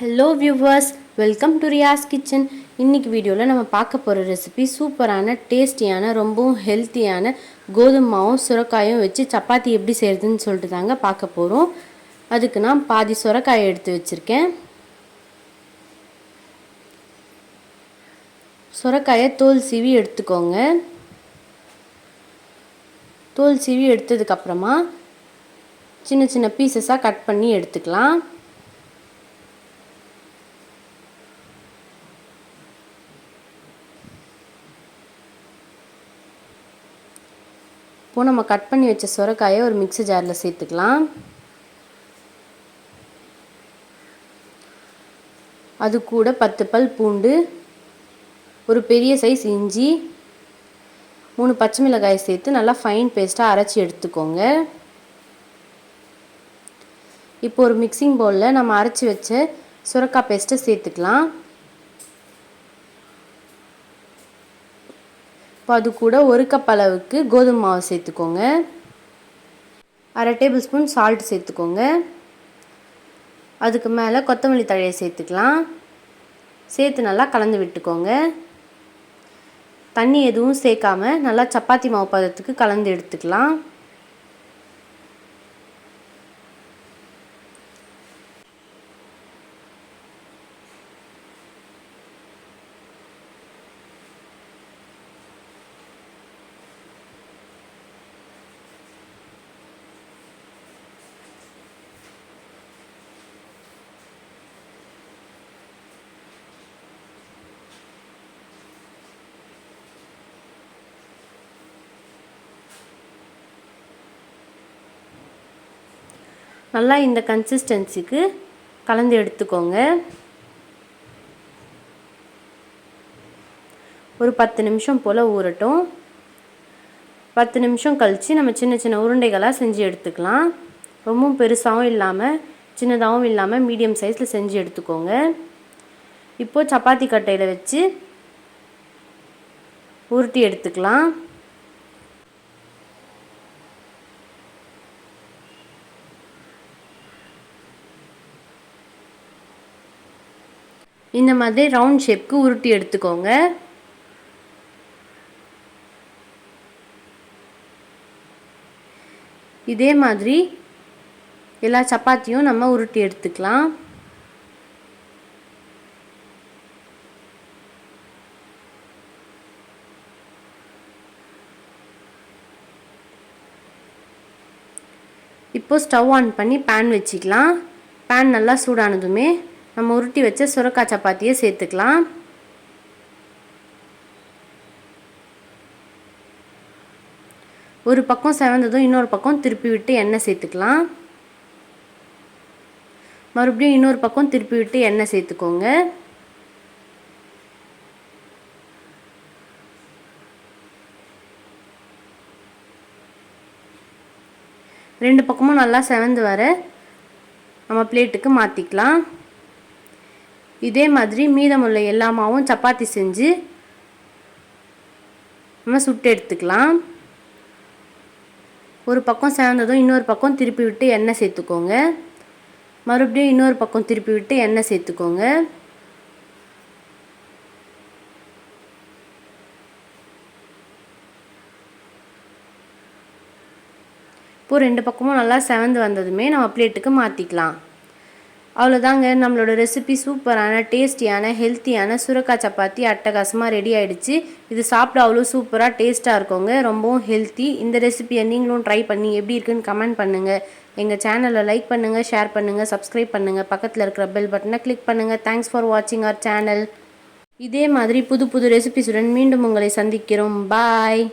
Hello viewers welcome to Riyas kitchen இன்னைக்கு வீடியோவில் நம்ம பார்க்க போகிற ரெசிபி சூப்பரான டேஸ்டியான ரொம்பவும் ஹெல்த்தியான கோதுமாவும் சுரக்காயும் வச்சு சப்பாத்தி எப்படி செய்கிறதுன்னு சொல்லிட்டு தாங்க பார்க்க போகிறோம் அதுக்கு நான் பாதி சுரக்காயை எடுத்து வச்சுருக்கேன். சுரக்காயை தோல் சீவி எடுத்துக்கோங்க. தோல் சீவி எடுத்ததுக்கப்புறமா சின்ன சின்ன பீசஸாக கட் பண்ணி எடுத்துக்கலாம். இப்போது நம்ம கட் பண்ணி வச்ச சுரக்காயை ஒரு மிக்ஸி ஜாரில் சேர்த்துக்கலாம். அது கூட பத்து பல் பூண்டு ஒரு பெரிய சைஸ் இஞ்சி மூணு பச்சை மிளகாய் சேர்த்து நல்லா ஃபைன் பேஸ்ட்டாக அரைச்சி எடுத்துக்கோங்க. இப்போ ஒரு மிக்சிங் பவுலில் நம்ம அரைச்சி வச்ச சுரக்காய் பேஸ்ட்டை சேர்த்துக்கலாம். இப்போ அது கூட ஒரு கப் அளவுக்கு கோதுமை மாவு சேர்த்துக்கோங்க. அரை டேபிள் ஸ்பூன் சால்ட் சேர்த்துக்கோங்க. அதுக்கு மேலே கொத்தமல்லி தழையை சேர்த்துக்கலாம். சேர்த்து நல்லா கலந்து விட்டுக்கோங்க. தண்ணி எதுவும் சேர்க்காம நல்லா சப்பாத்தி மாவு பதத்துக்கு கலந்து எடுத்துக்கலாம். நல்லா இந்த கன்சிஸ்டன்சிக்கு கலந்து எடுத்துக்கோங்க. ஒரு பத்து நிமிஷம் போல் ஊறட்டும். பத்து நிமிஷம் கழித்து நம்ம சின்ன சின்ன உருண்டைகளாக செஞ்சு எடுத்துக்கலாம். ரொம்பவும் பெருசாகவும் இல்லாமல் சின்னதாகவும் இல்லாமல் மீடியம் சைஸில் செஞ்சு எடுத்துக்கோங்க. இப்போது சப்பாத்தி கட்டையில் வச்சு உருட்டி எடுத்துக்கலாம். இந்த மாதிரி ரவுண்ட் ஷேப்க்கு உருட்டி எடுத்துக்கோங்க. இதே மாதிரி எல்லா சப்பாத்தியும் நம்ம உருட்டி எடுத்துக்கலாம். இப்போ ஸ்டவ் ஆன் பண்ணி பேன் வச்சுக்கலாம். பேன் நல்லா சூடானதுமே நம்ம உருட்டி வச்ச சுரக்காய் சப்பாத்தியை சேர்த்துக்கலாம். ஒரு பக்கம் செவந்ததும் இன்னொரு பக்கம் திருப்பி விட்டு எண்ணெய் சேர்த்துக்கலாம். மறுபடியும் இன்னொரு பக்கம் திருப்பி விட்டு எண்ணெய் சேர்த்துக்கோங்க. ரெண்டு பக்கமும் நல்லா செவந்து வர நம்ம பிளேட்டுக்கு மாற்றிக்கலாம் இதே மாதிரி மீதமுள்ள எல்லா மாவும் சப்பாத்தி செஞ்சு நம்ம சுட்டு எடுத்துக்கலாம். ஒரு பக்கம் சேர்ந்ததும் இன்னொரு பக்கம் திருப்பி விட்டு எண்ணெய் சேர்த்துக்கோங்க. மறுபடியும் இன்னொரு பக்கம் திருப்பி விட்டு எண்ணெய் சேர்த்துக்கோங்க. இப்போது ரெண்டு பக்கமும் நல்லா செவந்து வந்ததுமே நம்ம பிளேட்டுக்கு மாற்றிக்கலாம் அவ்வளோதாங்க நம்மளோட ரெசிபி சூப்பரான டேஸ்டியான ஹெல்த்தியான சுரக்காய் சப்பாத்தி அட்டகாசமாக ரெடி ஆகிடுச்சு இது சாப்பிட அவ்வளோ சூப்பராக டேஸ்ட்டாக இருக்குங்க. ரொம்பவும் ஹெல்த்தி இந்த ரெசிபியை நீங்களும் ட்ரை பண்ணி எப்படி இருக்குன்னு கமெண்ட் பண்ணுங்கள் எங்கள் சேனலை லைக் பண்ணுங்கள் ஷேர் பண்ணுங்கள் சப்ஸ்கிரைப் பண்ணுங்கள் பக்கத்தில் இருக்கிற பெல் பட்டனை கிளிக் பண்ணுங்கள் தேங்க்ஸ் ஃபார் வாட்சிங் அவர் சேனல் இதே மாதிரி புது புது ரெசிபிஸுடன் மீண்டும் உங்களை சந்திக்கிறோம். பாய்